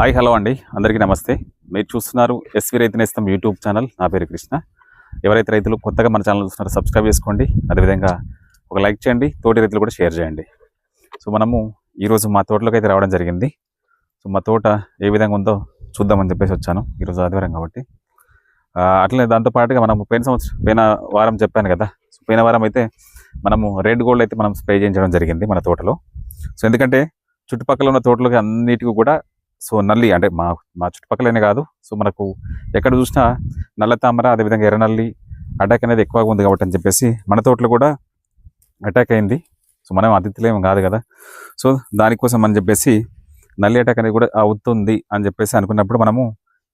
Hi hello అండి. అందరికీ నమస్తే. మీరు చూస్తున్నారు ఎస్వి రైతు నేస్తం యూట్యూబ్ ఛానల్. నా పేరు కృష్ణ. ఎవరైతే రైతులు కొత్తగా మన ఛానల్ చూస్తున్నారో సబ్స్క్రైబ్ చేసుకోండి. అదేవిధంగా ఒక లైక్ చేయండి. తోటి రైతులు కూడా షేర్ చేయండి. సో మనము ఈరోజు మా తోటలోకి అయితే రావడం జరిగింది. సో మా తోట ఏ విధంగా ఉందో చూద్దామని చెప్పేసి వచ్చాను. ఈరోజు ఆదివారం కాబట్టి. అట్లనే దాంతో పాటుగా మనం పోయిన సంవత్సరం పోయిన వారం చెప్పాను కదా. సో పోయిన వారం అయితే మనము రెడ్ గోల్డ్ అయితే మనం స్ప్రే చేయించడం జరిగింది మన తోటలో. సో ఎందుకంటే చుట్టుపక్కల ఉన్న తోటలకి అన్నిటికీ కూడా సో నల్లి అంటే మా మా చుట్టుపక్కలనే కాదు. సో మనకు ఎక్కడ చూసినా నల్ల తామర అదేవిధంగా ఎర్ర నల్లి అటాక్ అనేది ఎక్కువగా ఉంది కాబట్టి అని చెప్పేసి మన తోటలో కూడా అటాక్ అయింది. సో మనం అతిథులేం కాదు కదా. సో దానికోసం అని చెప్పేసి నల్లి అటాక్ అనేది కూడా అవుతుంది అని చెప్పేసి అనుకున్నప్పుడు మనము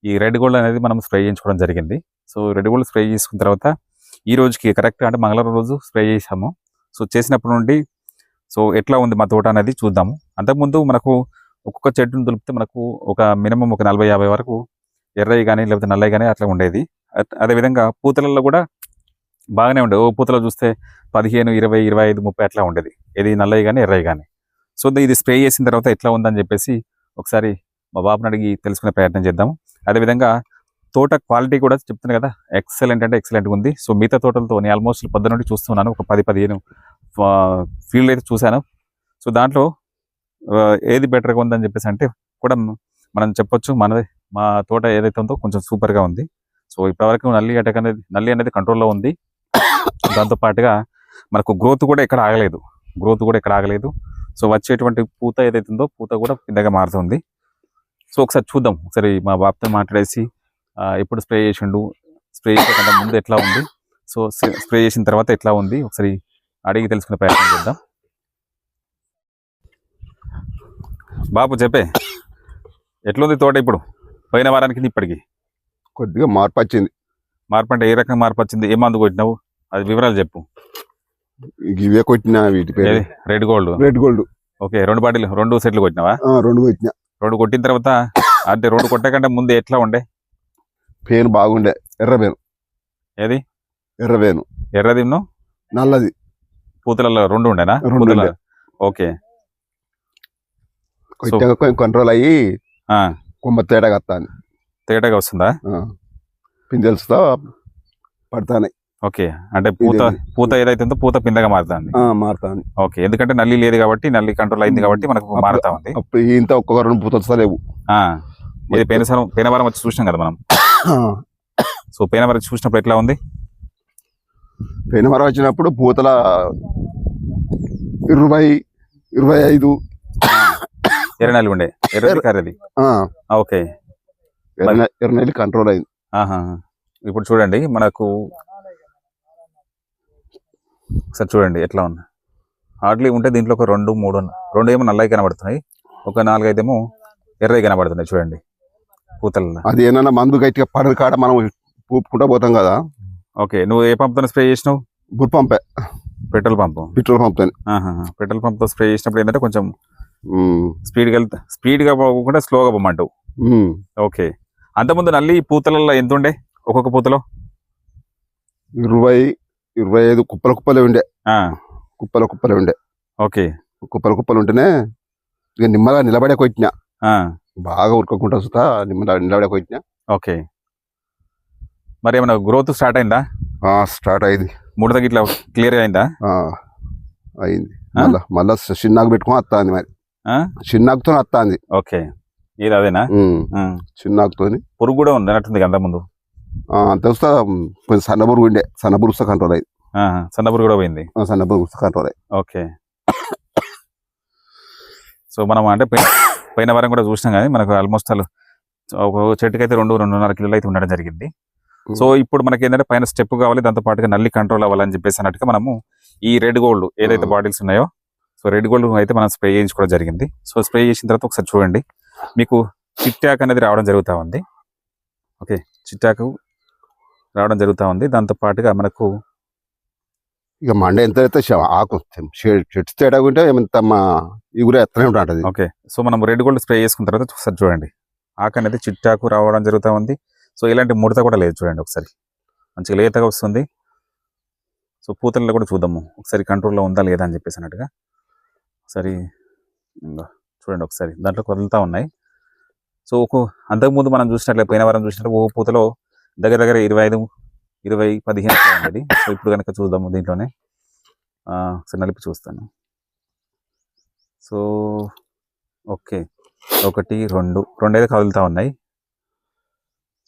ఈ రెడ్ గోల్డ్ అనేది మనం స్ప్రే చేయించుకోవడం జరిగింది. సో రెడ్ గోల్డ్ స్ప్రే చేసుకున్న తర్వాత ఈ రోజుకి కరెక్ట్ అంటే మంగళవారం రోజు స్ప్రే చేసాము సో చేసినప్పటి నుండి సో ఎట్లా ఉంది మా తోట అనేది చూద్దాము. అంతకుముందు మనకు ఒక్కొక్క చెట్టును దులిపితే మనకు ఒక మినిమం ఒక నలభై యాభై వరకు ఎర్రయి కానీ లేకపోతే నల్లయి కానీ అట్లా ఉండేది. అదేవిధంగా పూతలలో కూడా బాగానే ఉండేది. ఓ పూతలో చూస్తే పదిహేను ఇరవై ఇరవై ఐదు ముప్పై అట్లా ఉండేది. ఇది నల్లయి కానీ ఎర్రయి కానీ సో ఇది స్ప్రే చేసిన తర్వాత ఎట్లా ఉందని చెప్పేసి ఒకసారి మా బాబుని అడిగి తెలుసుకునే ప్రయత్నం చేద్దాం. అదేవిధంగా తోట క్వాలిటీ కూడా చెప్తాను కదా ఎక్సలెంట్ అంటే ఎక్సలెంట్ ఉంది. సో మిగతా తోటలతో నేను ఆల్మోస్ట్ పొద్దు నుండి చూస్తున్నాను. ఒక పది పదిహేను ఫీల్డ్ అయితే చూశాను. సో దాంట్లో ఏది బెటర్గా ఉందని చెప్పేసి అంటే కూడా మనం చెప్పొచ్చు మనది. మా తోట ఏదైతే ఉందో కొంచెం సూపర్గా ఉంది. సో ఇప్పటివరకు నల్లి అటాక్ అనేది నల్లి అనేది కంట్రోల్లో ఉంది. దాంతో పాటుగా మనకు గ్రోత్ కూడా ఎక్కడ ఆగలేదు. గ్రోత్ కూడా ఎక్కడ ఆగలేదు. సో వచ్చేటువంటి పూత ఏదైతే ఉందో పూత కూడా పెద్దగా మారుతుంది. సో ఒకసారి చూద్దాం. ఒకసారి మా బాబుతో మాట్లాడేసి ఎప్పుడు స్ప్రే చేసిండు స్ప్రే చేసే ముందు ఎట్లా ఉంది? సో స్ప్రే చేసిన తర్వాత ఎట్లా ఉంది? ఒకసారి అడిగి తెలుసుకునే ప్రయత్నం చేద్దాం. బాబు చెప్పే. ఎట్లుంది తోట ఇప్పుడు? పోయిన వారానికి ఇప్పటికి? కొద్దిగా మార్పు వచ్చింది. మార్పు అంటే ఏ రకంగా మార్పు వచ్చింది? ఏ మందు కొట్టినావు? అది వివరాలు చెప్పు. ఇవే కొట్టిన వీటి పేరు. Red gold. Red gold. Okay రెండు బాటిల్ రెండు సెట్లు కొట్టినావా? రెండు కొట్టిన. రెండు కొట్టిన తర్వాత అంటే రెండు కొట్టకంటే ముందు ఎట్లా ఉండే? పేను బాగుండే. ఎర్ర పేను. ఏది? ఎర్ర పేను. ఎర్రదిన్ను నల్లది. పూతలలో రెండు ఉండేనా? రెండు. ఓకే. కంట్రోల్ అయ్యి ఆ, కొమ్మ తేడా కత్తాను తేటగా వస్తుందా? పింజల్స్తో పడతాను. ఓకే. అంటే పూత? పూత ఏదైతే ఉందో పూత పిందగా మారుతుంది. మారుతాను ఓకే. ఎందుకంటే నల్లి లేదు కాబట్టి నల్లి కంట్రోల్ అయింది కాబట్టి మనకు మారుతా ఉంది. ఇంత ఒక్కొక్క రెండు పూత వస్తలేవు ఇది పోయిన సారం పోయిన వారం వచ్చి చూసినాం కదా మనం. సో పోయిన వారం చూసినప్పుడు ఎట్లా ఉంది? పెను మరం వచ్చినప్పుడు పూతల ఇరవై ఇరవై ఐదు ఎర్ర నల్లి ఉండే ఎర్రది కర్రది. ఓకే ఎర్ర నె- ఎర్ర నెల్లి కంట్రోల్ అయింది. ఇప్పుడు చూడండి మనకు ఒకసారి చూడండి ఎట్లా ఉంది హార్డ్లీ ఉంటే దీంట్లో ఒక రెండు మూడు రెండు ఏమో నల్లవి కనబడుతున్నాయి. ఒక నాలుగు ఐదేమో ఎర్రవి కనబడుతున్నాయి చూడండి. పూతలలో అది ఏమన్నా మందు గట్టిగా పడని కాడ మనం పూపుకుంటా పోతాం కదా. ఓకే నువ్వు ఏ పంపుతో స్ప్రే చేసినావు? బుర్ పంపే. Petrol pump. పెట్రోల్ పంపుతో ఆహాహా. పెట్రోల్ పంప్తో స్ప్రే చేసినప్పుడు ఏంటంటే కొంచెం స్పీడ్గా వెళ్తా స్పీడ్గా పోకుండా స్లోగా పోమంటావు. ఓకే. అంతకుముందు నల్లి పూతలలో ఎంత ఉండే? ఒక్కొక్క పూతలో? ఇరవై ఇరవై ఐదు కుప్పల కుప్పలే ఉండే. కుప్పల కుప్పలే ఉండే. ఓకే. కుప్పల కుప్పలు ఉంటేనే ఇక నిమ్మగా నిలబడే కొట్టిన. బాగా ఉరకకుండా చూస్తా నిమ్మగా నిలబడే కొట్టిన. ఓకే. మరి ఏమైనా గ్రోత్ స్టార్ట్ అయిందా? స్టార్ట్ అయింది. ముడతకి ఇట్లా క్లియర్ అయిందా? అయింది? మళ్ళా మళ్ళా చిన్నాకు పెట్టుకొని వస్తాంది మరి? చిన్నాకుతో వస్తాంది ఓకే. ఇది అదేనా? ఉమ్. చిన్నాకుతోని పురుగు కూడా ఉంది అన్నట్టుంది అంత ముందు తెలుస్తా కొంచెం సన్నబురుగు ఉండే. సన్నబురుస్తా కంట్రోల్ అయింది సన్న పురుగు కూడా పోయింది. ఆ, సన్నబురుగు కంట్రోల్ అయింది ఓకే. సో మనం అంటే పోయిన వారం కూడా చూసినాం కానీ మనకు ఆల్మోస్ట్ ఆల్ ఒక చెట్టుకి అయితే రెండు రెండున్నర కిలోలు అయితే ఉండడం జరిగింది. సో ఇప్పుడు మనకి ఏంటంటే పైన స్టెప్ కావాలి దాంతో పాటుగా నల్లి కంట్రోల్ అవ్వాలని చెప్పేసి అన్నట్టుగా మనము ఈ రెడ్ గోల్డ్ ఏదైతే. బాటిల్స్ ఉన్నాయో సో రెడ్ గోల్డ్ అయితే మనం స్ప్రే చేయించుకోవడం జరిగింది. సో స్ప్రే చేసిన తర్వాత ఒకసారి చూడండి. మీకు చిట్టాక్ అనేది రావడం జరుగుతూ ఉంది. ఓకే చిట్టాకు రావడం జరుగుతూ ఉంది. దాంతో పాటుగా మనకు ఇక మండే ఎంత అయితే ఆకు చెట్టు తేడా ఉంటే ఎంత మా ఇగురే ఎత్తనే ఉంటుంది ఓకే సో మనం రెడ్ గోల్డ్ స్ప్రే చేసుకున్న తర్వాత ఒకసారి చూడండి. ఆకు అనేది చిట్టాకు రావడం జరుగుతూ ఉంది. సో ఇలాంటి ముడత కూడా లేదు చూడండి ఒకసారి. మంచిగా లేతగా వస్తుంది. సో పూతలలో కూడా చూద్దాము. ఒకసారి కంట్రోల్లో ఉందా లేదా అని చెప్పేసి అన్నట్టుగా. ఒకసారి ఇంగో చూడండి ఒకసారి. దాంట్లో వదులుతా ఉన్నాయి. సో ఒక అంతకుముందు మనం చూసినట్లే పోయిన వారం చూసినట్టు ఒక పూతలో దగ్గర దగ్గర ఇరవై ఐదు ఇరవై పదిహేను ఉండేది సో ఇప్పుడు కనుక చూద్దాము దీంట్లోనే. ఒకసారి నలిపి చూస్తాను. So okay. ఒకటి రెండు రెండు అయితే కదులుతా ఉన్నాయి.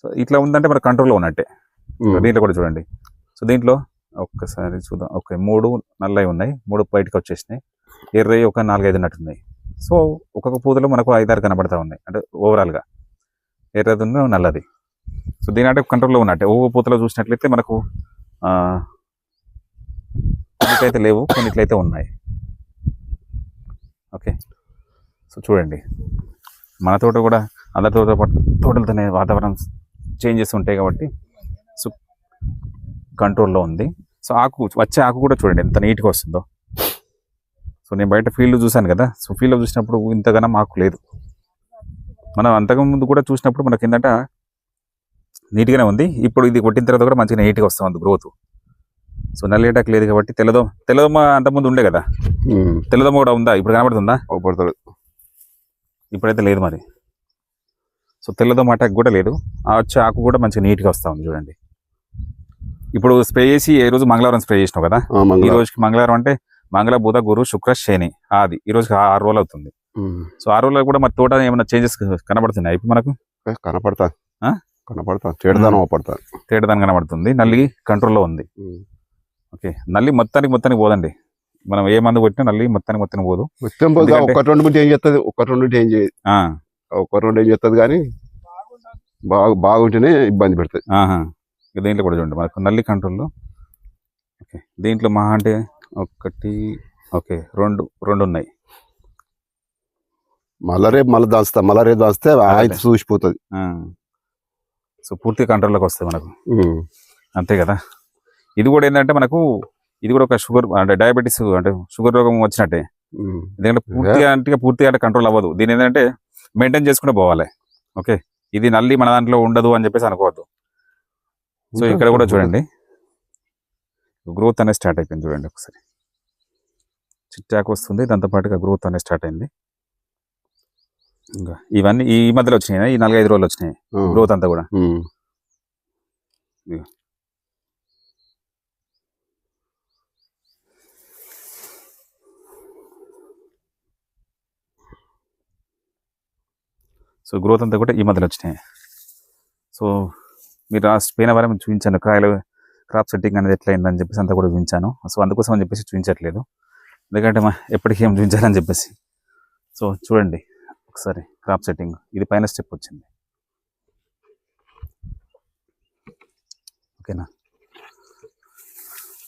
సో ఇట్లా ఉందంటే మన కంట్రోల్లో ఉన్నట్టే. దీంట్లో కూడా చూడండి. సో దీంట్లో ఒక్కసారి చూద్దాం. ఓకే మూడు నల్లవి ఉన్నాయి. మూడు బయటకు వచ్చేసినాయి. ఎర్రవి ఒక నాలుగైదు ఉన్నట్టున్నాయి సో ఒక్కొక్క పూతలో మనకు ఐదారు కనబడతా ఉన్నాయి. అంటే ఓవరాల్గా ఎర్రది ఉన్న నల్లది. సో దీని అంటే కంట్రోల్లో ఉన్నట్టే. ఒక్కొక్క పూతలో చూసినట్లయితే మనకు కొన్నిట్లయితే లేవు కొన్నిట్లయితే ఉన్నాయి. ఓకే. సో చూడండి. మన తోట కూడా అందరి తోట తోటలతోనే వాతావరణం చేంజెస్ ఉంటాయి కాబట్టి సో కంట్రోల్లో ఉంది. సో ఆకు వచ్చే ఆకు కూడా చూడండి ఎంత నీట్గా వస్తుందో. సో నేను బయట ఫీల్డ్ చూశాను కదా సో ఫీల్డ్లో చూసినప్పుడు ఇంతగానం ఆకు లేదు. మనం అంతకుముందు కూడా చూసినప్పుడు మనకి ఏంటంటే నీట్గానే ఉంది. ఇప్పుడు ఇది కొట్టిన తర్వాత కూడా మంచిగా నీట్గా వస్తుంది గ్రోత్. సో నల్లేటాకు లేదు కాబట్టి తెల్లదోమ తెల్లదోమ అంతకుముందు ఉండే కదా. తెల్లదోమ కూడా ఉందా? ఇప్పుడు కనబడుతుందా? అవపడతాడు ఇప్పుడైతే లేదు మరి. సో తెల్లదోమ అటాక్ కూడా లేదు. ఆ వచ్చే ఆకు కూడా మంచిగా నీట్గా వస్తూ ఉంది చూడండి. ఇప్పుడు స్ప్రే చేసి ఏ రోజు మంగళవారం స్ప్రే చేసినావు కదా? ఈ రోజుకి మంగళవారం అంటే మంగళ బుధ గురు శుక్ర శని అది ఈ రోజుకి ఆ- ఆరు రోజులు అవుతుంది. సో ఆరు రోజులు కూడా మరి తోట ఏమైనా చేంజెస్ కనబడుతున్నాయి ఇప్పుడు మనకు? కనపడతా? కనపడతా చెడదానం అవపడతా తేడదాని కనబడుతుంది. నల్లి కంట్రోల్లో ఉంది. ఓకే. నల్లి మొత్తానికి మొత్తానికి పోదండి. మనం ఏ మందు కొట్టినా నల్లి మొత్తానికి మొత్తానికి పోదు. మొత్తం ఒక్క రెండు మినిట్ ఏం చేస్తుంది ఒక్క రెండు మినిట్ ఏం చేయదు ఆ, ఒక్క రెండు ఏం చేస్తుంది కానీ బాగా బాగుంటేనే ఇబ్బంది పెడుతుంది దీంట్లో కూడా చూడండి. మనకు నల్లి కంట్రోల్లో ఓకే. దీంట్లో మహా అంటే ఒకటి ఓకే రెండు రెండు ఉన్నాయి మళ్ళా రేపు మళ్ళీ దాస్తా మళ్ళా రేపు దాస్తే ఆయన చూసిపోతుంది. సో పూర్తి కంట్రోల్లోకి వస్తుంది మనకు. అంతే కదా? ఇది కూడా ఏంటంటే మనకు ఇది కూడా ఒక షుగర్ అంటే డయాబెటీస్ అంటే షుగర్ రోగం వచ్చినట్టే. ఎందుకంటే పూర్తిగా అంటే పూర్తిగా కంట్రోల్ అవ్వదు. దీని ఏంటంటే మెయింటైన్ చేసుకుంటూ పోవాలి. ఓకే? ఇది నల్లి మన దాంట్లో ఉండదు అని చెప్పేసి అనుకోవద్దు. సో ఇక్కడ కూడా చూడండి. గ్రోత్ అనేది స్టార్ట్ అయిపోయింది చూడండి ఒకసారి. చిట్టాకు వస్తుంది దాంతో పాటుగా గ్రోత్ అనేది స్టార్ట్ అయింది. ఇంకా ఇవన్నీ ఈ మధ్యలో వచ్చినాయి ఈ నాలుగైదు రోజులు వచ్చినాయి. గ్రోత్ అంతా కూడా. సో గ్రోత్ అంతా కూడా ఈ మధ్యలో వచ్చినాయి. సో మీరు లాస్ట్ పోయిన వారం చూపించాను కాయలు క్రాప్ సెట్టింగ్ అనేది ఎట్లా అయిందని చెప్పేసి అంతా కూడా చూపించాను. సో అందుకోసం అని చెప్పేసి చూపించట్లేదు. ఎందుకంటే మా ఎప్పటికీ ఏం చూపించాలని చెప్పేసి. సో చూడండి ఒకసారి క్రాప్ సెట్టింగ్. ఇది పైన స్టెప్ వచ్చింది. ఓకేనా?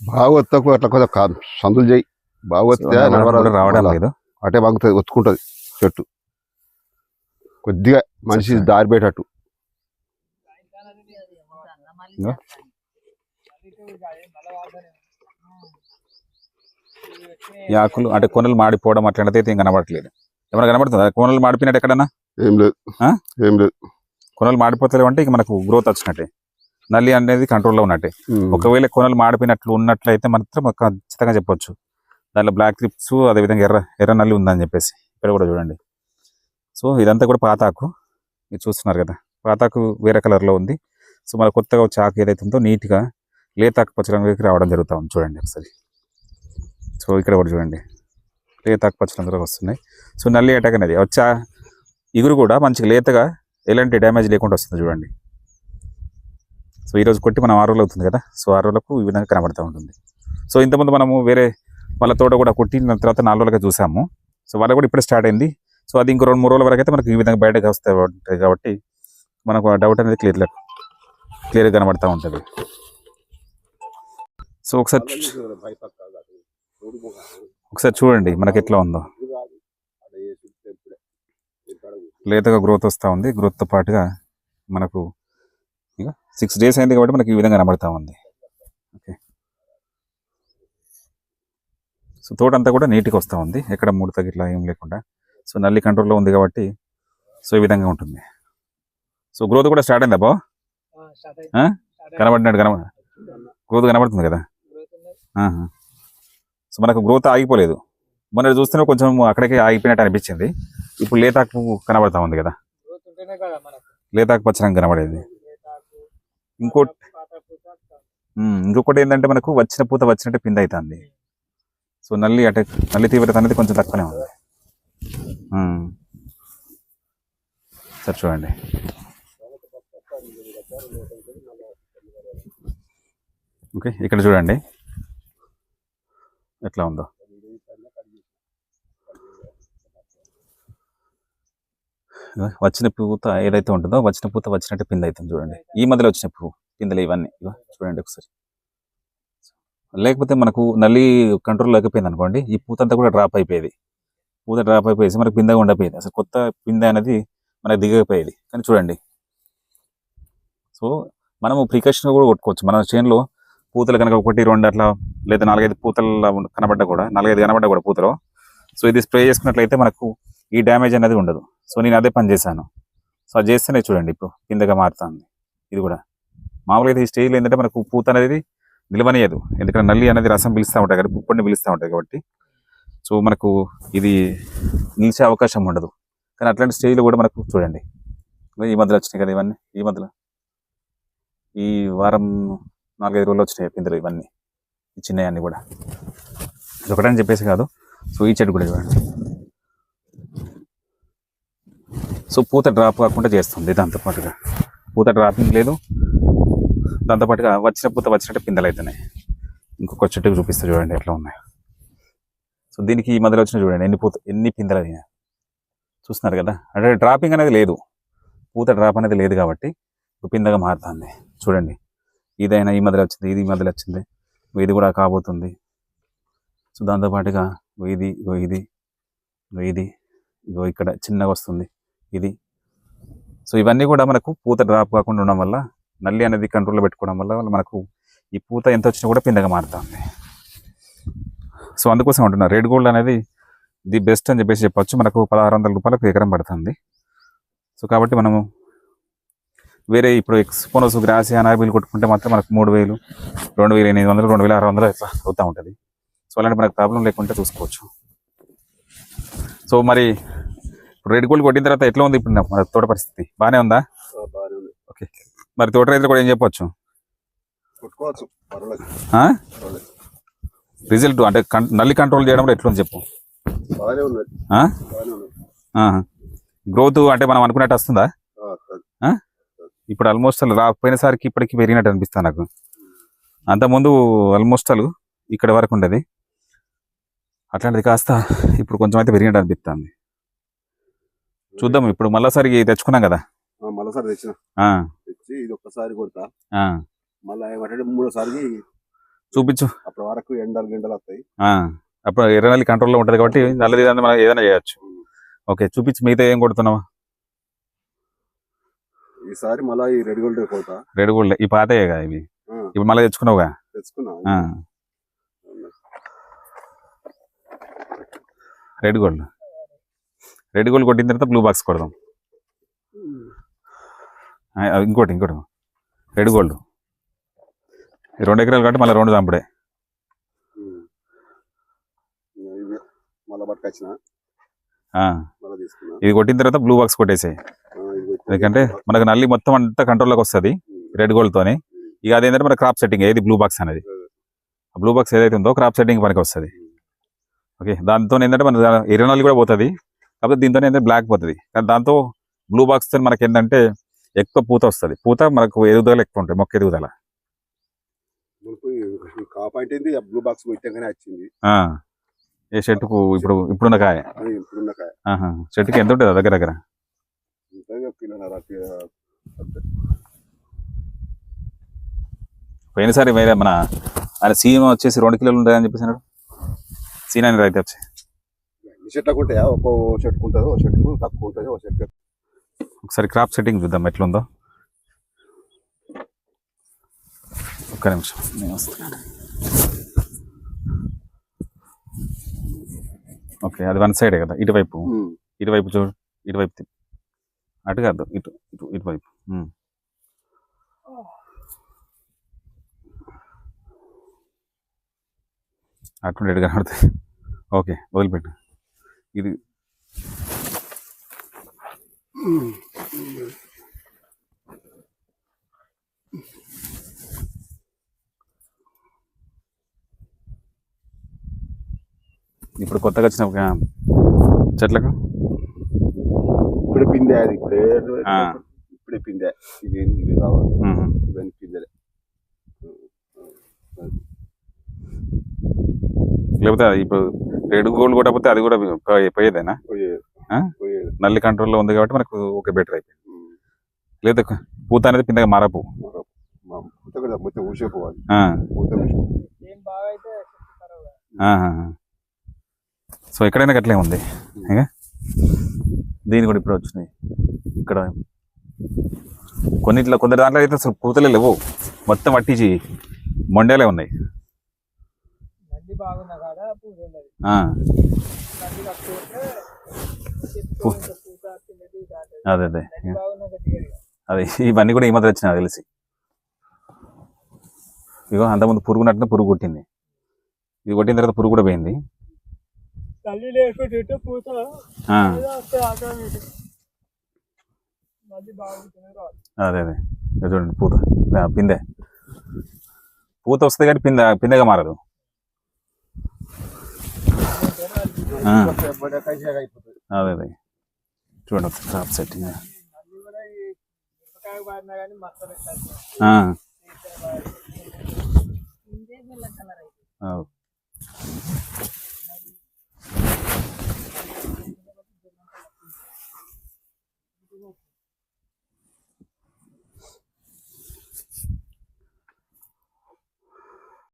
బాగా వస్తకు అట్లా కొంచెం కా- సందులు చేయి. బాగా సో వస్తే నడవడం నడవరాదు. కూడా రావడం లేదు. అటే బాగుతుంది ఒత్తుకుంటది చెట్టు. కొద్దిగా మనిషి. దారి పెట్టట్టు. ఈ ఆకులు అంటే కొనలు మాడిపోవడం అట్లాంటిది అయితే ఏం కనబడట్లేదు. ఏమైనా కనబడుతుందా? కొనలు మాడిపోయినట్టు ఎక్కడన్నా? ఏం లేదు? ఏం లేదు. కొనలు మాడిపోతలేవు అంటే ఇక మనకు గ్రోత్ వచ్చినట్టే. నల్లి అనేది కంట్రోల్లో ఉన్నట్టే. ఒకవేళ కొనలు మాడిపోయినట్లు ఉన్నట్లయితే మాత్రం ఖచ్చితంగా చెప్పొచ్చు. దాంట్లో బ్లాక్ క్లిప్స్ అదేవిధంగా ఎర్ర ఎర్ర నల్లి ఉందని చెప్పేసి. ఇక్కడ కూడా చూడండి. సో ఇదంతా కూడా పాతాకు మీరు చూస్తున్నారు కదా. పాతాకు వేరే కలర్లో ఉంది. సో మన కొత్తగా వచ్చే ఆకు ఏదైతే ఉందో నీట్గా లేత ఆకుపచ్చ రంగుకి రావడం జరుగుతూ ఉంది. చూడండి ఒకసారి. సో ఇక్కడ కూడా చూడండి. లేత ఆకుపచ్చ రంగులోకి వస్తున్నాయి. సో నల్లి అటాక్ అనేది వచ్చా? ఇగురు కూడా మంచిగా లేతగా ఎలాంటి డ్యామేజ్ లేకుండా వస్తుంది చూడండి. సో ఈరోజు కొట్టి మనం ఆరు రోజులు అవుతుంది కదా? సో ఆరు రోజులకు ఈ విధంగా కనబడుతూ ఉంటుంది. సో ఇంతకుముందు మనము వేరే వాళ్ళ తోట కూడా కొట్టిన తర్వాత నాలుగు రోజులుగా చూసాము. సో వాళ్ళ కూడా ఇప్పుడే స్టార్ట్ అయింది. సో అది ఇంకో రెండు మూడు రోజుల వరకు అయితే మనకి ఈ విధంగా బయటకు వస్తాయి కాబట్టి మనకు ఆ డౌట్ అనేది క్లియర్ క్లియర్గా కనబడుతూ ఉంటుంది. సో ఒకసారి ఒకసారి చూడండి మనకి ఎట్లా ఉందో. లేతగా గ్రోత్ వస్తూ ఉంది. గ్రోత్తో పాటుగా మనకు ఇక సిక్స్ డేస్ అయింది కాబట్టి మనకి ఈ విధంగా కనబడతా ఉంది. ఓకే. సో తోట అంతా కూడా నీట్గా వస్తూ ఉంది. ఎక్కడ ముడత గిట్లా ఏం లేకుండా. సో నల్లి కంట్రోల్లో ఉంది కాబట్టి సో ఈ విధంగా ఉంటుంది. సో గ్రోత్ కూడా స్టార్ట్ అయిందా బా ఆ? కనబడినట్టు కనబ గ్రోత్ కనబడుతుంది కదా. సో మనకు గ్రోత్ ఆగిపోలేదు. మొన్న చూస్తేనే కొంచెం అక్కడికే ఆగిపోయినట్టు అనిపించింది. ఇప్పుడు లేతాకు కనబడతా ఉంది కదా. లేతాకు పచ్చ రంగు కనబడేది ఇంకోటి ఇంకొకటి ఏంటంటే మనకు వచ్చిన పూత వచ్చినట్టే పిండి అవుతుంది సో నల్లి అంటే నల్లి తీవ్రత అనేది కొంచెం తక్కువనే ఉంది. సరే చూడండి. ఓకే ఇక్కడ చూడండి. ఎట్లా ఉందో. వచ్చిన పూత ఏదైతే ఉంటుందో వచ్చిన పూత వచ్చినట్టు పింద అవుతుంది చూడండి. ఈ మధ్యలో వచ్చిన పువ్వు పిందెలు ఇవన్నీ. చూడండి ఒకసారి. లేకపోతే మనకు నల్లి కంట్రోల్ లేకపోయింది అనుకోండి ఈ పూత అంతా కూడా డ్రాప్ అయిపోయేది. పూత డ్రాప్ అయిపోయేసి మనకు పిందెగా ఉండపోయేది. అసలు కొత్త పిందె అనేది మనకు దిగకపోయేది కానీ చూడండి. సో మనము ప్రికాషన్ కూడా కొట్టుకోవచ్చు. మన చేనులో పూతలు కనుక ఒకటి రెండు అట్లా లేదా నాలుగైదు పూతలు కనబడ్డా కూడా నాలుగైదు కనబడ్డా కూడా పూతలో. సో ఇది స్ప్రే చేసుకున్నట్లయితే మనకు ఈ డ్యామేజ్ అనేది ఉండదు. సో నేను అదే పని చేశాను. సో అది చేస్తేనే చూడండి ఇప్పుడు కిందగా మారుతుంది. ఇది కూడా. మామూలుగా అయితే ఈ స్టేజ్లో ఏంటంటే మనకు పూత అనేది నిలవనియదు. ఎందుకంటే నల్లి అనేది రసం పిలుస్తూ ఉంటాయి కాబట్టి పుప్పడిని పిలుస్తూ ఉంటాయి కాబట్టి. సో మనకు ఇది నిలిచే అవకాశం ఉండదు. కానీ అట్లాంటి స్టేజ్లో కూడా మనకు చూడండి. ఈ మధ్యలో వచ్చినాయి కదా ఇవన్నీ. ఈ మధ్యలో. ఈ వారం నాలుగైదు రోజులు వచ్చినాయి పిందెలు ఇవన్నీ. ఈ చిన్నవన్నీ కూడా. ఇది ఒకటని చెప్పేసి కాదు సో ఈ చెట్టు కూడా చూడండి. సో పూత డ్రాప్ కాకుండా చేస్తుంది దాంతో పాటుగా. పూత డ్రాపింగ్ లేదు. దాంతో పాటుగా వచ్చిన పూత వచ్చినట్టు పిందెలు అవుతున్నాయి ఇంకొక చెట్టుకు చూపిస్తే చూడండి ఎట్లా ఉన్నాయి. సో దీనికి ఈ మధ్యలో వచ్చిన చూడండి ఎన్ని పూత ఎన్ని పిందెలు అయినా చూస్తున్నారు కదా? అంటే డ్రాపింగ్ అనేది లేదు. పూత డ్రాప్ అనేది లేదు కాబట్టి పిందగా పిందెగా మారుతుంది. చూడండి. ఇదైనా ఈ మధ్యలో వచ్చింది ఇది ఈ మధ్యలో వచ్చింది ఇది కూడా కాబోతుంది. సో దాంతో పాటుగా ఇగో ఇది ఇగో ఇది ఇగో ఇది ఇగో ఇక్కడ చిన్నగా వస్తుంది ఇది. సో ఇవన్నీ కూడా మనకు పూత డ్రాప్ కాకుండా ఉండడం వల్ల నల్లి అనేది కంట్రోల్లో పెట్టుకోవడం వల్ల మనకు ఈ పూత ఎంత వచ్చినా కూడా పిందగా మారుతుంది. సో అందుకోసం అంటున్నా రెడ్ గోల్డ్ అనేది ది బెస్ట్ అని చెప్పేసి చెప్పొచ్చు. మనకు పదహారు వందల రూపాయలకు ఎకరం పడుతుంది. సో కాబట్టి మనము వేరే ఇప్పుడు ఎక్స్పోనోస్ గ్రాసి అనాబిల్ కొట్టుకుంటే మాత్రం మనకు మూడు వేలు రెండు వేల ఎనిమిది వందలు రెండు వేల ఆరు వందలు ఇట్లా అవుతూ ఉంటుంది. సో అలాంటి మనకు ప్రాబ్లం లేకుంటే చూసుకోవచ్చు. సో మరి ఇప్పుడు రెడ్ గోల్డ్ కొట్టిన తర్వాత ఎట్లా ఉంది ఇప్పుడు మన తోట పరిస్థితి? బాగానే ఉందా? ఓకే. మరి తోట రైతులు కూడా ఏం చెప్పొచ్చు? రిజల్ట్ అంటే నల్లి కంట్రోల్ చేయడంలో ఎట్లుంది చెప్పు. గ్రోత్ అంటే మనం అనుకున్నట్టు వస్తది. ఇప్పుడు ఆల్మోస్ట్ అలా రాకపోయినసరికి ఇప్పటికి పెరిగినట్టు అనిపిస్తుంది నాకు. అంతకుముందు ఆల్మోస్ట్ అలు ఇక్కడ వరకు ఉండేది. అట్లాంటిది కాస్త ఇప్పుడు కొంచెం అయితే పెరిగినట్టు అనిపిస్తుంది. చూద్దాం ఇప్పుడు మళ్ళీసారి తెచ్చుకున్నాం కదా. ఆ, మళ్ళీసారి తెచ్చిన. ఆ, తెచ్చి ఇది ఒక్కసారి కొడతా. ఆ, మళ్ళీ ఏమంటే మూడోసారికి చూపించు. అప్పటి వరకు ఎండలు గిండలు వస్తాయి. అప్పుడు ఎర్రనల్లి కంట్రోల్లో ఉంటుంది కాబట్టి నల్లది మనం ఏదైనా చేయొచ్చు. ఓకే చూపించు మిగతా ఏం కొడుతున్నావా? ఈసారి మళ్ళీ ఈ రెడ్ గోల్డ్ కొడతా రెడ్ గోల్డ్ ఈ కదా ఇవి? ఇప్పుడు మళ్ళీ తెచ్చుకున్నావుగా? తెచ్చుకున్నా. Red gold. రెడ్ గోల్డ్ కొట్టిన తర్వాత బ్లూ బాక్స్ కొడదాం. ఇంకోటి ఇంకోటి. Red gold. ఈ రెండు ఎకరాలు కాబట్టి మళ్ళీ రెండు చంపుడే. ఇది కొట్టిన తర్వాత బ్లూ బాక్స్ కొట్టేసాయి. ఎందుకంటే మనకు నల్లి మొత్తం అంతా కంట్రోల్లోకి వస్తుంది. రెడ్ గోల్డ్తోని ఇక అదేంటంటే మన క్రాప్ సెట్టింగ్ ఏది? బ్లూ బాక్స్ అనేది. ఆ బ్లూ బాక్స్ ఏదైతే ఉందో క్రాప్ సెట్టింగ్ పనికి వస్తుంది. ఓకే దాంతో ఏంటంటే మన ఎర్రనల్లి కూడా పోతుంది. కాకపోతే దీంతో ఏంటంటే బ్లాక్ పోతుంది. కానీ దాంతో బ్లూ బాక్స్తో మనకి ఏంటంటే ఎక్కువ పూత వస్తుంది. పూత మనకు ఎదుగుదల ఎక్కువ ఉంటుంది మొక్క ఎదుగుదల. బ్లూ బాక్స్ వచ్చింది. ఏ చెట్టుకు ఇప్పుడు ఇప్పుడున్న కాయ. చెట్టుకి ఎంత ఉంటుంది దగ్గర దగ్గర? ఇంతగా కిలోన్నర అంతే. పోయినసారి వేరే మన ఆయన సీఎం వచ్చేసి రెండు కిలోలు ఉంటాయని చెప్పేసి సీన్ అని రైతు వచ్చి. చెట్లకు ఉంటాయా? ఒక్కో చెట్టుకు ఉంటుంది ఒక చెట్టుకు తక్కువ ఉంటుంది ఒక చెట్టు ఒకసారి క్రాప్ సెట్టింగ్ చూద్దాం ఎట్లుందో. ఒక్క నిమిషం నేను వస్తున్నాను ఓకే అది వన్ సైడే కదా ఇటువైపు. ఇటువైపు చూడు ఇటువైపు తిప్పు. అటు కాదు ఇటు ఇటు ఇటువైపు ఉమ్. అటు ఎటు కనబడుతుంది. ఓకే వదిలిపెట్టు. ఇది ఇప్పుడు కొత్తగా వచ్చిన ఒక చెట్లకు ఇప్పుడే పిందే అది ఇప్పుడే. ఇప్పుడే పిందే ఇవి ఇవి కావాలి. ఇవన్నీ పిందెలే లేకపోతే ఇప్పుడు రెడ్ గోల్డ్ కొట్టకపోతే అది కూడా పోయే- పోయేదేనా నల్లి కంట్రోల్లో ఉంది కాబట్టి మనకు ఓకే బెటర్ అయిపోయింది. లేదా పూత అనేది పిందగా మారపు పూత కూడా మొత్తం పూత. సో ఎక్కడైనా అట్లే ఉంది ఇక దీని కూడా ఇప్పుడు వచ్చినాయి. ఇక్కడ కొన్నిట్లో కొందరు దాంట్లో అయితే అసలు పూతలే లేవు. మొత్తం పట్టించి మొండేలే ఉన్నాయి. అదే అదే. అదే ఇవన్నీ కూడా ఈ మధ్య వచ్చినా తెలిసి. ఇగో అంతకుముందు పురుగు నట్టిన పురుగు కొట్టింది. ఇది కొట్టిన తర్వాత పురుగు కూడా పోయింది. తల్లి లేకుంటుంటే పూత. వస్తే అదే అదే. చూడండి పూత. పిందె. పూత వస్తుంది కానీ పిందె పిందెగా మారదు. అదే అదే. చూడండి క్రాప్ సెట్టింగ్ నడ్డి